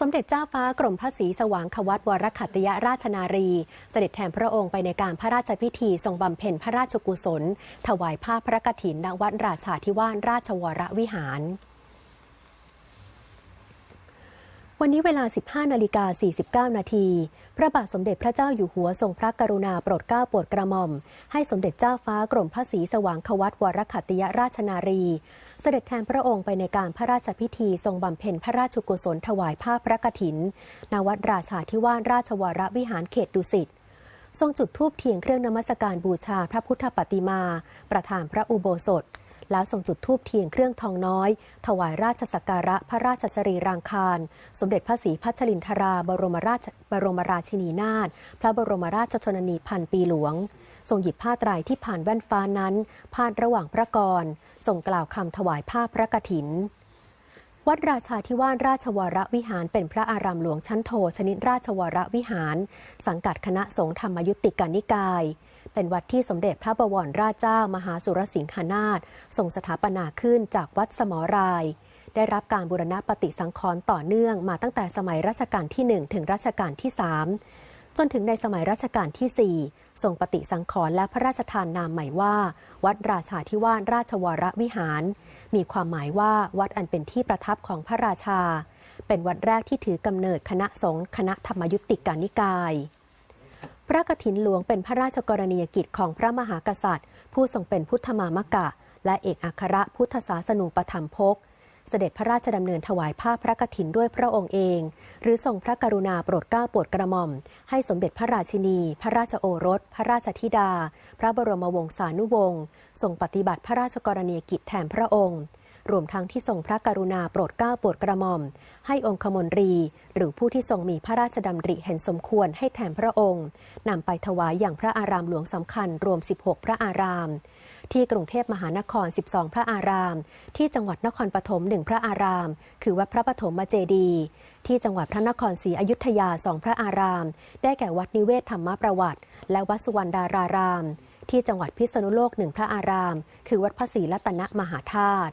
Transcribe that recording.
สมเด็จเจ้าฟ้ากรมพระศรีสว่างควัตวรขัตยราชนารี เสด็จแทนพระองค์ไปในการพระราชพิธีทรงบำเพ็ญพระราชกุศล ถวายผ้าพระกฐินณวัดราชาธิวาสราชวรวิหาร วันนี้เวลา 15 นาฬิกา 49 นาที พระบาทสมเด็จพระเจ้าอยู่หัวทรงพระกรุณาโปรดเกล้าโปรดกระหม่อม ให้สมเด็จเจ้าฟ้ากรมพระศรีสว่างควัตวรขัตติยราชนารี เสด็จแทนพระองค์ไปในการพระราชพิธีทรงบำเพ็ญพระราชกุศลถวายผ้าพระกฐินณวัดราชาธิวาสราชวรวิหารเขตดุสิตทรงจุดธูปเทียนเครื่องนมัสการบูชาพระพุทธปฏิมา ประธานพระอุโบสถ แล้วส่งจุดทูบเทียนเครื่องทองน้อย ถวายราชสักการะพระราชสรีรางคาร สมเด็จพระศรีพัชรินทรา บรมราชบรมราชินีนาถพระบรมราชชนนีพันปีหลวงทรงหยิบผ้าไตรที่ผ่านแว่นฟ้านั้นพาดระหว่างพระกรทรงกล่าวคำถวายผ้าพระกฐิน วัดราชาธิวาสราชวรวิหารเป็นพระอารามหลวงชั้นโทชนิดราชวรวิหาร สังกัดคณะสงฆ์ธรรมยุติกานิกาย เป็นวัดที่สมเด็จพระบวรราชเจ้ามหาสุรสิงหนาถทรงสถาปนาขึ้นจากวัดสมราย ได้รับการบูรณะปฏิสังขรณ์ต่อเนื่องมาตั้งแต่สมัยรัชกาลที่ 1 ถึงรัชกาลที่ 3 จนถึงในสมัยรัชกาลที่ 4 ทรงปฏิสังขรณ์และพระราชทานนามใหม่ว่า วัดราชาธิวาสราชวรวิหาร มีความหมายว่าวัดอันเป็นที่ประทับของพระราชา เป็นวัดแรกที่ถือกำเนิดคณะสงฆ์คณะธรรมยุติกานิกาย พระกฐินหลวงเป็นพระราชกรณียกิจของพระมหากษัตริย์ ผู้ทรงเป็นพุทธมามกะ และเอกอัครพุทธศาสนูปถัมภก เสด็จพระราชดำเนินถวายผ้าพระกฐินด้วยพระองค์เอง หรือทรงพระกรุณาโปรดเกล้าโปรดกระหม่อม ให้สมเด็จพระราชินี พระราชโอรส พระราชธิดา พระบรมวงศานุวงศ์ทรงปฏิบัติพระราชกรณียกิจแทนพระองค์รวมทั้งที่ทรงพระกรุณาโปรดเกล้าโปรดกระหม่อม ให้องคมนตรี หรือผู้ที่ทรงมีพระราชดำริเห็นสมควรให้แทนพระองค์นำไปถวายอย่างพระอารามหลวงสำคัญรวม 16 พระอาราม ที่กรุงเทพมหานคร 12 พระอาราม ที่จังหวัดนครปฐม1พระอาราม คือวัดพระปฐมเจดี ที่จังหวัดพระนครศรีอยุธยาสองพระอาราม ได้แก่วัดนิเวศธรรมประวัติ และวัดสุวรรณดาราราม ที่จังหวัดพิษณุโลกหนึ่งพระอาราม คือวัดพระศรีรัตนมหาธาตุ